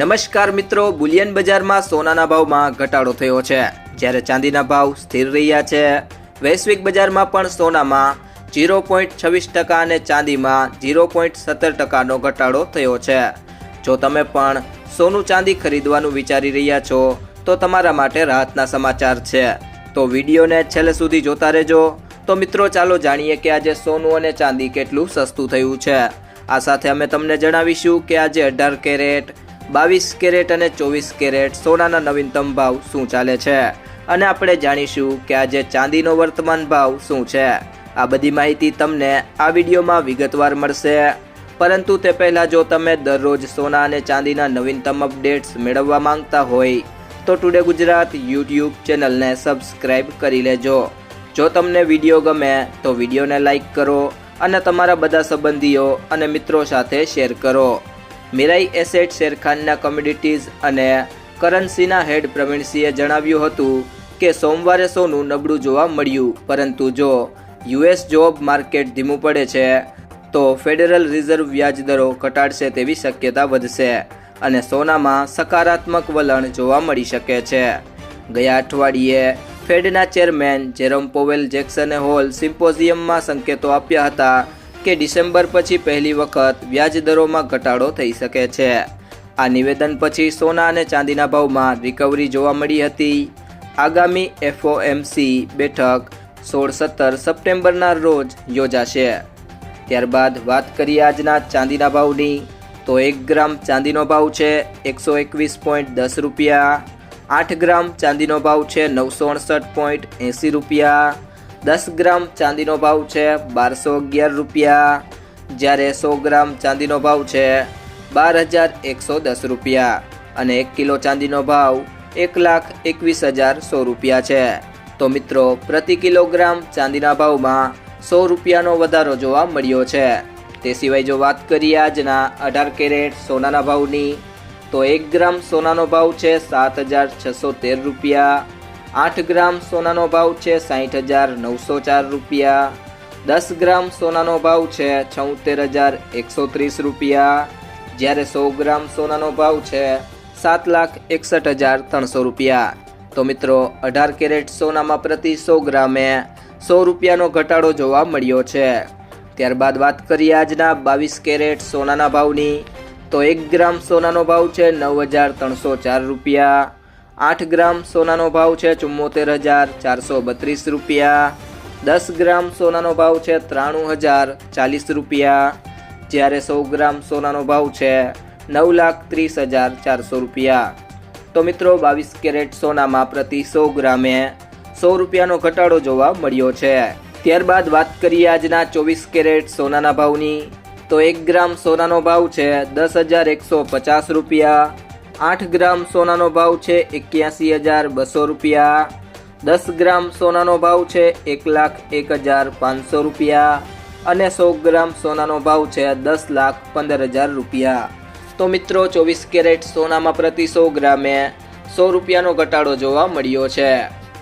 નમસ્કાર મિત્રો, બુલિયન બજારમાં સોનાના ભાવમાં ઘટાડો થયો છે. જ્યારે ચાંદીના ભાવ સ્થિર રહ્યા છે, વૈશ્વિક બજારમાં પણ સોનામાં ઝીરો પોઈન્ટ છવ્વીસ ટકા અને ચાંદીમાં ઝીરો પોઈન્ટ સત્તર ટકાનો ઘટાડો થયો છે. જો તમે પણ સોનું ચાંદી ખરીદવાનું વિચારી રહ્યા છો, તો તમારા માટે રાહતના સમાચાર છે. તો વિડીયોને છેલ્લે સુધી જોતા રહેજો. તો મિત્રો, ચાલો જાણીએ કે આજે સોનું અને ચાંદી કેટલું સસ્તું થયું છે. આ સાથે અમે તમને જણાવીશું કે આજે અઢાર કેરેટ બાવીસ કેરેટ અને ચોવીસ કેરેટ સોનાના નવીનતમ ભાવ શું ચાલે છે? અને આપણે જાણીશું કે આજે ચાંદીનો વર્તમાન ભાવ શું છે. આ બધી માહિતી તમને આ વિડીયોમાં વિગતવાર મળશે. પરંતુ તે પહેલાં જો તમે દરરોજ સોના અને ચાંદીના નવીનતમ અપડેટ્સ મેળવવા માંગતા હોય, તો ટુડે ગુજરાત યુટ્યુબ ચેનલને સબસ્ક્રાઈબ કરી લેજો. જો તમને વીડિયો ગમે, તો વિડીયોને લાઈક કરો અને તમારા બધા સંબંધીઓ અને મિત્રો સાથે શેર કરો. મિરાઈ એસેટ શેરખાનના કોમ્યુનિટીઝ અને કરન્સીના હેડ પ્રવીણસિંહે જણાવ્યું હતું કે સોમવારે સોનું નબળું જોવા મળ્યું, પરંતુ જો યુએસ જોબ માર્કેટ ધીમું પડે છે, તો ફેડરલ રિઝર્વ વ્યાજ દરો ઘટાડશે તેવી શક્યતા વધશે અને સોનામાં સકારાત્મક વલણ જોવા મળી શકે છે. ગયા અઠવાડિયે ફેડના ચેરમેન જેરોમ પોવેલ જેક્સને હોલ સિમ્પોઝિયમમાં સંકેતો આપ્યા હતા કે ડિસેમ્બર પછી પહેલી વખત વ્યાજ દરોમાં ઘટાડો થઈ શકે છે. આ નિવેદન પછી સોના અને ચાંદીના ભાવમાં રિકવરી જોવા મળી હતી. આગામી એફઓએમસી બેઠક સોળ સત્તર સપ્ટેમ્બરના રોજ યોજાશે. ત્યારબાદ વાત કરીએ આજના ચાંદીના ભાવની. તો એક ગ્રામ ચાંદીનો ભાવ છે એકસો એકવીસ પોઈન્ટ દસ રૂપિયા. આઠ ગ્રામ ચાંદીનો ભાવ છે નવસો અડસઠ પોઈન્ટ એંસી રૂપિયા. દસ ગ્રામ ચાંદીનો ભાવ છે, બારસો અગિયાર રૂપિયા. જ્યારે સો ગ્રામ ચાંદીનો ભાવ છે, બાર હજાર એકસો દસ રૂપિયા. અને એક કિલો ચાંદીનો ભાવ એક લાખ એકવીસ હજાર સો રૂપિયા છે. તો મિત્રો, પ્રતિ કિલોગ્રામ ચાંદીના ભાવમાં સો રૂપિયાનો વધારો જોવા મળ્યો છે. તે સિવાય જો વાત કરીએ આજના અઢાર કેરેટ સોનાના ભાવની, તો એક ગ્રામ સોનાનો ભાવ છે સાત હજાર છસો તેર રૂપિયા. આઠ ગ્રામ સોનાનો ભાવ છે સાહીઠ હજાર નવસો ચાર રૂપિયા. દસ ગ્રામ સોનાનો ભાવ છે છોતેર હજાર એકસો ત્રીસ રૂપિયા. જ્યારે સો ગ્રામ સોનાનો ભાવ છે સાત લાખ એકસઠ હજાર ત્રણસો રૂપિયા. તો મિત્રો, અઢાર કેરેટ સોનામાં પ્રતિ સો ગ્રામે સો રૂપિયાનો ઘટાડો જોવા મળ્યો છે. ત્યારબાદ વાત કરીએ આજના બાવીસ કેરેટ સોનાના ભાવની. તો એક ગ્રામ સોનાનો ભાવ છે નવ હજાર ત્રણસો ચાર રૂપિયા. આઠ ગ્રામ સોનાનો ભાવ છે ચુમ્મોતેર હજાર ચારસો બત્રીસ રૂપિયા. દસ ગ્રામ સોનાનો ભાવ છે ત્રાણું હજાર ચાલીસ રૂપિયા. જ્યારે સો ગ્રામ સોનાનો ભાવ છે નવ લાખ ત્રીસ હજાર ચારસો રૂપિયા. તો મિત્રો, બાવીસ કેરેટ સોનામાં પ્રતિ સો ગ્રામે સો રૂપિયાનો ઘટાડો જોવા મળ્યો છે. ત્યારબાદ વાત કરીએ આજના ચોવીસ કેરેટ સોનાના ભાવની. તો એક ગ્રામ સોનાનો ભાવ છે દસ હજાર એકસો પચાસ રૂપિયા. આઠ ગ્રામ સોનાનો ભાવ છે એક્યાસી હજાર બસો રૂપિયા. દસ ગ્રામ સોનાનો ભાવ છે એક લાખ એક હજાર પાંચસો રૂપિયા. અને સો ગ્રામ સોનાનો ભાવ છે દસ લાખ પંદર હજાર રૂપિયા. તો મિત્રો, ચોવીસ કેરેટ સોનામાં પ્રતિ સો ગ્રામે સો રૂપિયાનો ઘટાડો જોવા મળ્યો છે.